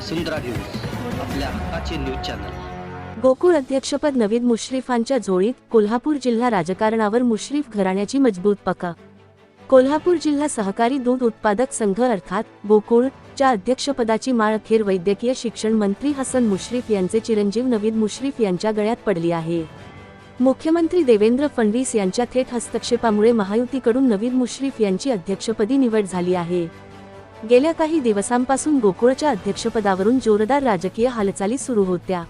वसुंधरा news आपल्या हक्काचे news channel. Gokul अध्यक्षपद नवीद मुश्रीफांच्या जोडीत कोल्हापूर जिल्हा राजकारणावर मुश्रीफ घराण्याची मजबूत पका. कोल्हापूर जिल्हा सहकारी दूध उत्पादक संघ अर्थात गोकुळ च्या अध्यक्षपदाची माळ अखेर वैद्यकीय शिक्षण मंत्री हसन मुश्रीफ यांचे चिरंजीव नवीद मुश्रीफ यांच्या गळ्यात पडली आहे. मुख्यमंत्री देवेंद्र फडणवीस यांच्या थेट हस्तक्षेपामुळे महायुतीकडून नवीद मुश्रीफ यांची अध्यक्षपदी निवड झाली आहे. गेल्या काही दिवसांपासून गोकुळच्या अध्यक्षपदावरून जोरदार राजकीय हालचाली सुरू होत्या.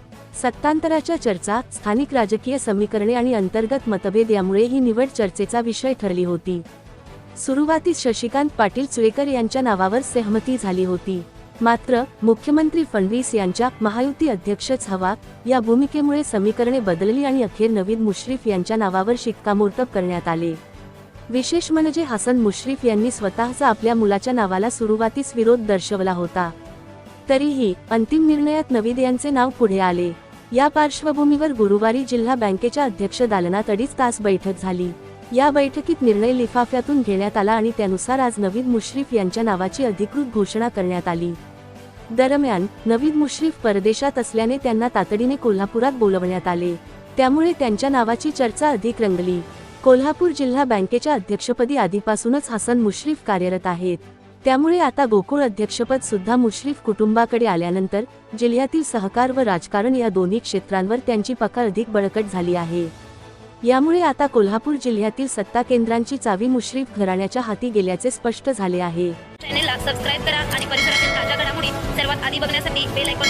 सत्तांतराच्या चर्चा स्थानिक राजकीय समीकरणे आणि अंतर्गत मतभेद यामुळे ही निवड चर्चेचा विषय ठरली होती. सुरुवातीस शशिकांत पाटील चुळेकर यांच्या नावावर सहमती झाली होती. मात्र मुख्यमंत्री फडणवीस यांच्या महायुती अध्यक्षच हवा या भूमिकेमुळे समीकरणे बदलली आणि अखेर नवीन मुश्रीफ यांच्या नावावर शिक्कामोर्तब करण्यात आले. विशेष म्हणजे हसन मुश्रीफ यांनी स्वतःचा आपल्या मुलाच्या नावाला सुरुवातीस विरोध दर्शवला होता. तरीही अंतिम निर्णयात नवीद यांचे नाव पुढे आले. या पार्श्वभूमीवर गुरुवारी जिल्हा बँकेच्या अध्यक्ष दालनात अडीच तास बैठक झाली. या बैठकीत निर्णय लिफाफ्यातून घेण्यात आला आणि त्यानुसार आज नवीद मुश्रीफ यांच्या नावाची अधिकृत घोषणा करण्यात आली. दरम्यान नवीद मुश्रीफ परदेशात असल्याने त्यांना तातडीने कोल्हापुरात बोलवण्यात आले. त्यामुळे त्यांच्या नावाची चर्चा अधिक रंगली. कोल्हापूर जिल्हा बँकेच्या अध्यक्षपदी आधीपासूनच हसन मुश्रीफ कार्यरत आहेत. त्यामुळे आता गोकुळ अध्यक्षपद सुद्धा मुश्रीफ कुटुंबाकडे आल्यानंतर जिल्ह्यातील सहकार व राजकारण या दोन्ही क्षेत्रांवर त्यांची पकड अधिक बळकट झाली आहे. यामुळे आता कोल्हापूर जिल्ह्यातील सत्ता केंद्रांची चावी मुश्रीफ घराण्याच्या हाती गेल्याचे स्पष्ट झाले आहे. चॅनेलला सबस्क्राईब करा आणि परिसरातील ताज्या घडामोडी सर्वात आधी बघण्यासाठी बेल आयकॉन